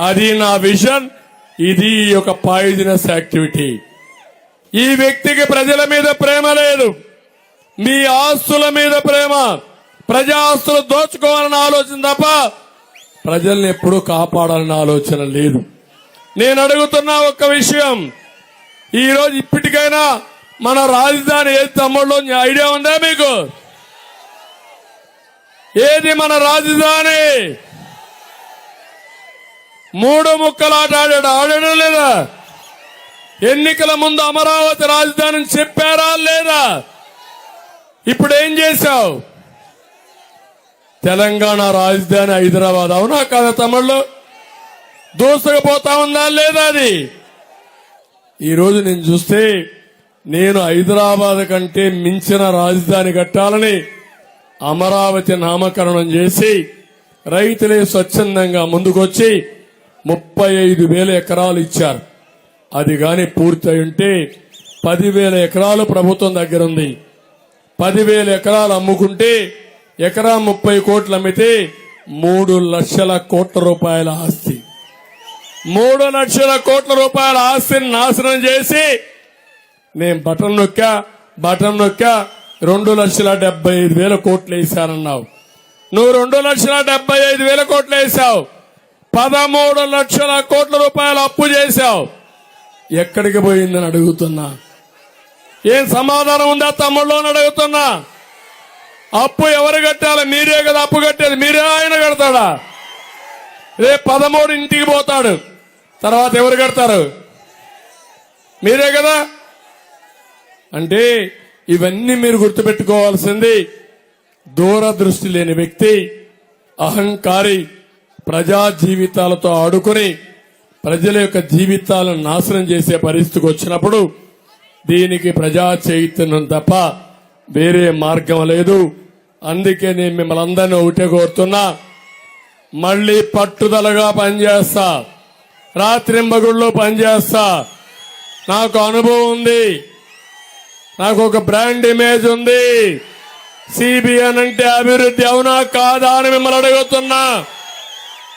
అది నా విజన్ ఇది ఒక పాయిజనస్ యాక్టివిటీ ఈ వ్యక్తికి ప్రజల మీద ప్రేమ లేదు. మీ ఆస్తుల మీద ప్రేమ. ప్రజా ఆస్తులు దోచుకోవాలన్న ఆలోచన తప్ప ప్రజల్ని ఎప్పుడూ కాపాడాలన్న ఆలోచన లేదు. నేను అడుగుతున్న ఒక్క విషయం. ఈ రోజు ఇప్పటికైనా మన రాజధాని ఏది తమ్ముళ్ళు ఐడియా ఉందా మీకు? ఏది మన రాజధాని? మూడు ముక్కలు ఆట ఆడాడు. ఆడడం లేదా? ఎన్నికల ముందు అమరావతి రాజధాని చెప్పారా లేదా? ఇప్పుడు ఏం చేశావు? తెలంగాణ రాజధాని హైదరాబాద్. అవునా కదా తమిళ్ళు దూసుకుపోతా ఉందా లేదా అది? ఈరోజు నేను చూస్తే నేను హైదరాబాద్ కంటే మించిన రాజధాని కట్టాలని అమరావతి నామకరణం చేసి రైతులే స్వచ్ఛందంగా ముందుకొచ్చి ముప్పై ఐదు వేల ఎకరాలు ఇచ్చారు. అది కానీ పూర్తయి ఉంటే పదివేల ఎకరాలు ప్రభుత్వం దగ్గర ఉంది. పదివేల ఎకరాలు అమ్ముకుంటే ఎకరా ముప్పై కోట్లు అమ్మితే మూడు లక్షల కోట్ల రూపాయల ఆస్తి. మూడు లక్షల కోట్ల రూపాయల ఆస్తిని నాశనం చేసి నేను బటన్ నొక్కా బటన్ నొక్కా రెండు లక్షల డెబ్బై ఐదు వేల కోట్లు వేశానన్నావు. నువ్వు రెండు లక్షల డెబ్బై ఐదు వేల కోట్లు వేసావు పదమూడు లక్షల కోట్ల రూపాయలు అప్పు చేశావు. ఎక్కడికి పోయిందని అడుగుతున్నా. ఏం సమాధానం ఉందా తమ్ముళ్ళు అని అడుగుతున్నా. అప్పు ఎవరు కట్టాలి? మీరే కదా అప్పు కట్టేది. మీరే ఆయన కడతాడా? రేపు పదమూడు ఇంటికి పోతాడు. తర్వాత ఎవరు కడతారు? మీరే కదా? అంటే ఇవన్నీ మీరు గుర్తుపెట్టుకోవాల్సింది దూరదృష్టి లేని వ్యక్తి అహంకారి ప్రజా జీవితాలతో ఆడుకుని ప్రజల యొక్క జీవితాలను నాశనం చేసే పరిస్థితికి వచ్చినప్పుడు దీనికి ప్రజా చైతన్యం తప్ప వేరే మార్గం లేదు. అందుకే నేను మిమ్మల్ని అందరినీ ఒకటే కోరుతున్నా మళ్ళీ పట్టుదలగా పనిచేస్తా రాత్రింబగుళ్ళు పనిచేస్తా. నాకు అనుభవం ఉంది నాకు ఒక బ్రాండ్ ఇమేజ్ ఉంది. సిబిఎన్ అంటే అభివృద్ధి అవునా కాదా అని మిమ్మల్ని అడుగుతున్నా.